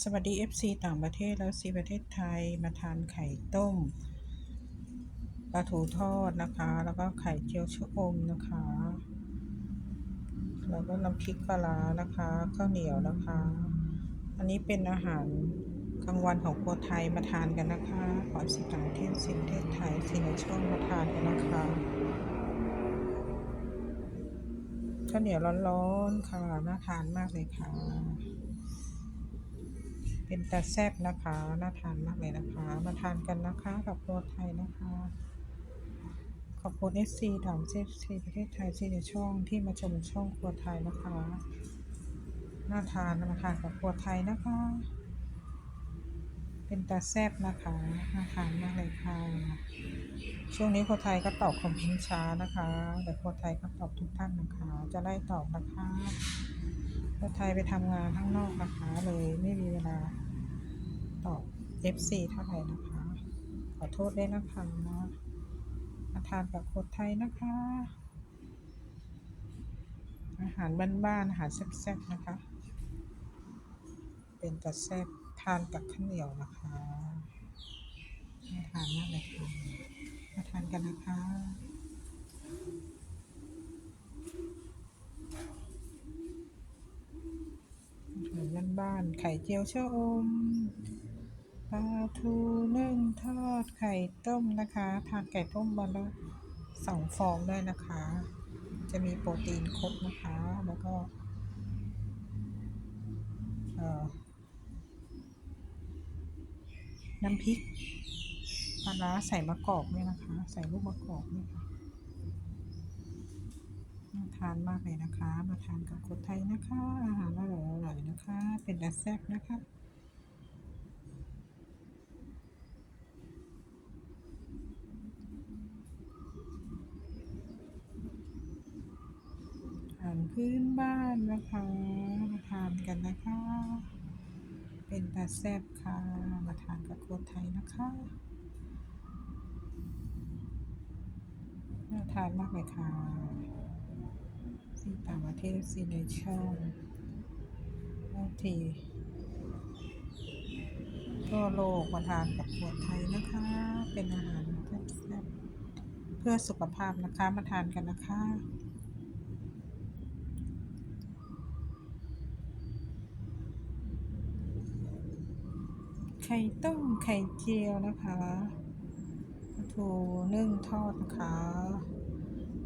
สวัสดี FC ต่างประเทศแล้วซีประเทศไทยมาทานไข่ต้มปลาทูทอดนะคะ แล้วก็ไข่เจียวชะอมนะคะ แล้วก็น้ำพริกปลาร้านะคะข้าวเหนียวนะคะ อันนี้เป็นอาหารกลางวันของครัวไทยมาทานกันนะคะขอสิต่างประเทศสิประเทศไทยสิในช่องมาทานกันนะคะข้าวเหนียวร้อนๆค่ะน่าทานมากเลยค่ะ เป็นตาแซบนะคะ น่าทานมากเลยนะคะ มาทานกันนะคะกับครัวไทยนะคะ ขอบคุณเอซีด่านเซฟซีประเทศไทยซีในช่องที่มาชมช่องครัวไทยนะคะ น่าทานนะคะกับครัวไทยนะคะ เป็นตาแซบนะคะ น่าทานมากเลยค่ะ ช่วงนี้ครัวไทยก็ตอบคอมเมนต์ช้านะคะแต่ครัวไทยก็ตอบทุกท่านนะคะ จะได้ตอบนะคะครัวไทยไปทำงานข้างนอกนะคะเลยไม่มีเวลา FC เท่าไหร่นะคะ ขอโทษด้วยนะคะมาทานกับครัวไทยนะคะ อาหารบ้านๆอาหารแซ่บๆนะคะ เป็นตาแซ่บทานกับข้าวเหนียวนะคะน่าทานมากเลยค่ะมาทานกันนะคะอาหารบ้านๆไข่เจียวชะอม ลาทูนึ่งทอดไข่ต้มนะคะ ทานไก่ต้มวันละสองฟองได้นะคะ จะมีโปรตีนครบนะคะ แล้วก็น้ำพริกปลาร้าใส่มะกอกเนี่ยนะคะ ใส่ลูกมะกอกเนี่ยค่ะน่าทานมากเลยนะคะ มาทานกับคนไทยนะคะ อาหารอร่อยๆนะคะ เป็นดัซแซ่บนะคะ อารพื้นบ้านนะคะมาทานกันนะคะ เป็นตาแซบค่ะ มาทานกับคนไทยนะคะน่าทานมากเลยค่ะที่ต่างประเทศซีในช่องบางทีทั่วโลกมาทานกับคนไทยนะคะ เป็นอาหารแซ่บเพื่อสุขภาพนะคะมาทานกันนะคะ ไข่ต้มไข่เจียวนะคะปลาทูนึ่งทอดนะคะ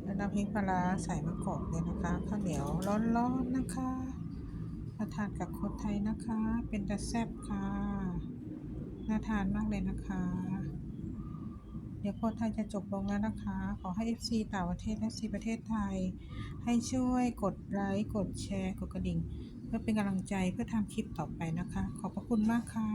และน้ำพริกปลาใส่มะกอกเลยนะคะข้าวเหนียวร้อนๆนะคะมาทานกับคนไทยนะคะ เป็นตะแซ่บค่ะน่าทานมากเลยนะคะ เดี๋ยวคนไทยจะจบลงแล้วนะคะ ขอให้ FC ต่างประเทศและ FC ประเทศไทย ให้ช่วยกดไลค์กดแชร์ กดกระดิ่ง เพื่อเป็นกำลังใจเพื่อทำคลิปต่อไปนะคะ ขอบพระคุณมากค่ะ